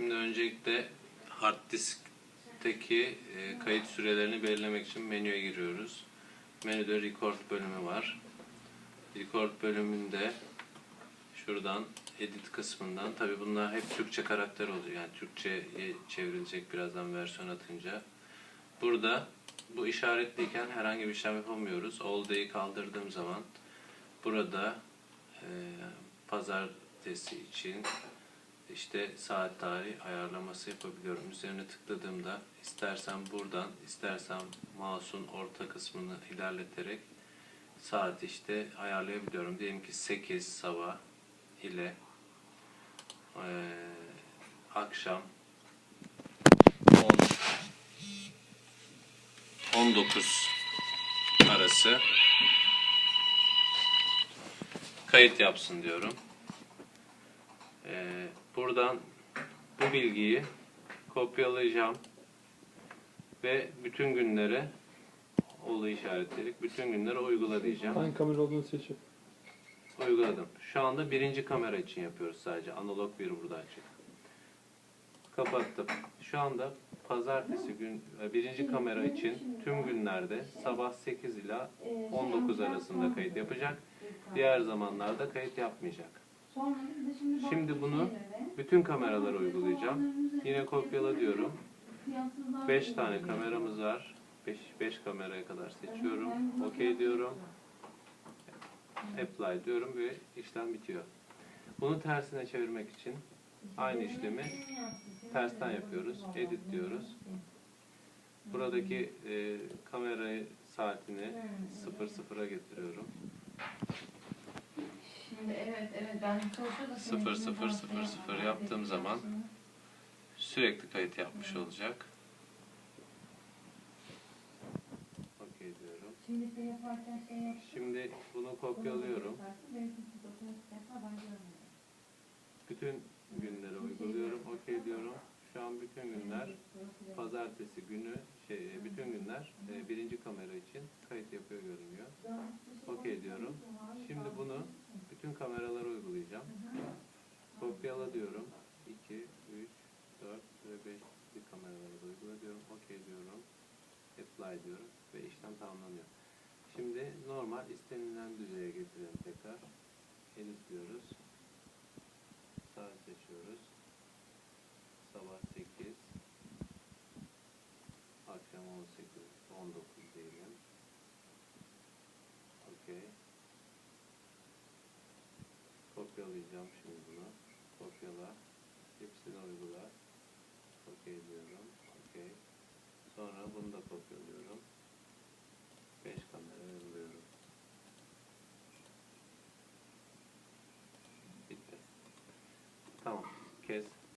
Şimdi öncelikle hard diskteki e, kayıt sürelerini belirlemek için menüye giriyoruz. Menüde record bölümü var. Record bölümünde şuradan edit kısmından tabi bunlar hep Türkçe karakter oluyor. Yani Türkçe'ye çevrilecek birazdan versiyon atınca. Burada bu işaretliyken herhangi bir işlem yapamıyoruz. All day'i kaldırdığım zaman burada e, pazartesi için işte saat tarih ayarlaması yapabiliyorum. Üzerine tıkladığımda istersen buradan, istersen mouse'un orta kısmını ilerleterek saat işte ayarlayabiliyorum. Diyelim ki 8 sabah ile eee, akşam 10 19 arası kayıt yapsın diyorum. Ee, buradan bu bilgiyi kopyalayacağım ve bütün günlere olayı işaretleyerek bütün günlere uygula diyeceğim. Hangi kamera olduğunu seçip. Uyguladım. Şu anda birinci kamera için yapıyoruz sadece. Analog bir burada açık. Kapattım. Şu anda pazartesi gün e, birinci kamera için tüm günlerde sabah 8 ila 19 arasında kayıt yapacak. Diğer zamanlarda kayıt yapmayacak. Şimdi bunu bütün kameralara uygulayacağım. Yine kopyala diyorum. 5 tane kameramız var. 5 5 kameraya kadar seçiyorum. OK diyorum. Apply diyorum ve işlem bitiyor. Bunu tersine çevirmek için aynı işlemi tersten yapıyoruz. Edit diyoruz. Buradaki e, kamerayı saatini 00'a getiriyorum. Evet evet ben çalışıyor da senin 0 için 0 0 0 yaptığım zaman sürekli kayıt yapmış olacak. OK diyorum. Şimdi şey. Şimdi bunu kopyalıyorum. Bütün günlere uyguluyorum. OK diyorum. Şu an bütün günler pazartesi günü şey bütün günler e, birinci kamera için kayıt yapıyor görünüyor. OK diyorum. Şimdi bunu bütün kameralara uygulayacağım. Kopyala diyorum. 2, 3, 4 ve 5 bir kameralara da uygula diyorum. OK diyorum. Diyorum ve işlem tamamlanıyor. Şimdi normal istenilen düzeye getirelim tekrar. Edit diyoruz. Saat seçiyoruz. Sabah 8 akşam 18 19 diyelim. Okey. Kopyalayacağım şimdi bunu. Kopyala. Hepsini uygula. Okey diyorum. Bunu da kopyalıyorum. 5 kamera uyguluyorum. Bitti. Tamam. Kes.